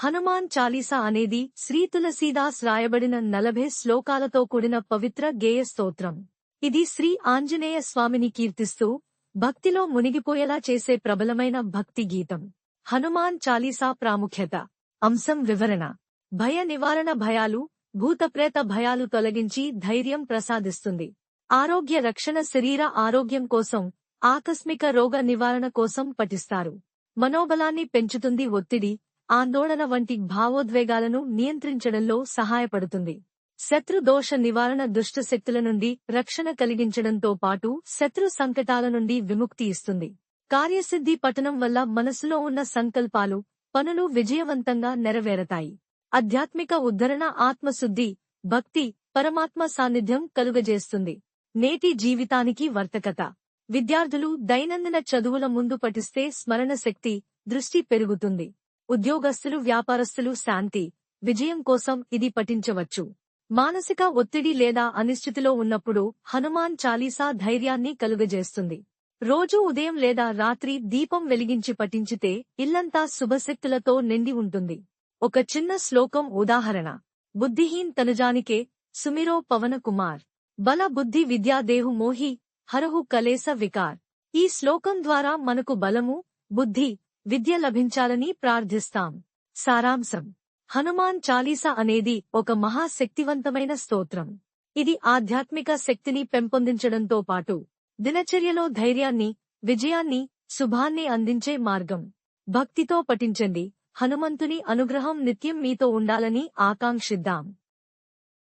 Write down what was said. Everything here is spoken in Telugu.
హనుమాన్ చాలీసా అనేది శ్రీ తులసీదాస్ రాయబడిన నలభై శ్లోకాలతో కూడిన పవిత్ర గేయ స్తోత్రం. ఇది శ్రీ ఆంజనేయ స్వామిని కీర్తిస్తూ భక్తిలో మునిగిపోయేలా చేసే ప్రబలమైన భక్తి గీతం. హనుమాన్ చాలీసా ప్రాముఖ్యత అంశం వివరణ. భయ నివారణ భయాలు భూతప్రేత భయాలు తొలగించి ధైర్యం ప్రసాదిస్తుంది. ఆరోగ్య రక్షణ శరీర ఆరోగ్యం కోసం ఆకస్మిక రోగ నివారణ కోసం పఠిస్తారు. మనోబలాన్ని పెంచుతుంది ఒత్తిడి ఆందోళన వంటి భావోద్వేగాలను నియంత్రించడంలో సహాయపడుతుంది. శత్రు దోష నివారణ దుష్టశక్తుల నుండి రక్షణ కలిగించడంతో పాటు శత్రు సంకటాల నుండి విముక్తి ఇస్తుంది. కార్యసిద్ధి పఠనం వల్ల మనసులో ఉన్న సంకల్పాలు పనులు విజయవంతంగా నెరవేరతాయి. ఆధ్యాత్మిక ఉద్ధరణ ఆత్మశుద్ధి భక్తి పరమాత్మ సాన్నిధ్యం కలుగజేస్తుంది. నేటి జీవితానికి వర్తకత. విద్యార్థులు దైనందిన చదువుల ముందు పఠిస్తే స్మరణ శక్తి దృష్టి పెరుగుతుంది. ఉద్యోగస్తులు వ్యాపారస్తులు శాంతి విజయం కోసం ఇది పఠించవచ్చు. మానసిక ఒత్తిడి లేదా అనిశ్చితిలో ఉన్నప్పుడు హనుమాన్ చాలీసా ధైర్యాన్ని కలుగజేస్తుంది. రోజూ ఉదయం లేదా రాత్రి దీపం వెలిగించి పఠించితే ఇల్లంతా శుభశక్తులతో నిండి ఉంటుంది. ఒక చిన్న శ్లోకం ఉదాహరణ. బుద్ధిహీన్ తనుజానికే సుమిరో పవన కుమార్. బల బుద్ధి విద్యాదేహు మోహి హరహు కలేస వికార్. ఈ శ్లోకం ద్వారా మనకు బలము బుద్ధి విద్య లభించాలని ప్రార్థిస్తాం. సారాంశం. హనుమాన్ చాలీసా అనేది ఒక మహాశక్తివంతమైన స్తోత్రం. ఇది ఆధ్యాత్మిక శక్తిని పెంపొందించడంతో పాటు దినచర్యలో ధైర్యాన్ని విజయాన్ని శుభాన్ని అందించే మార్గం. భక్తితో పఠించండి. హనుమంతుని అనుగ్రహం నిత్యం మీతో ఉండాలని ఆకాంక్షిద్దాం.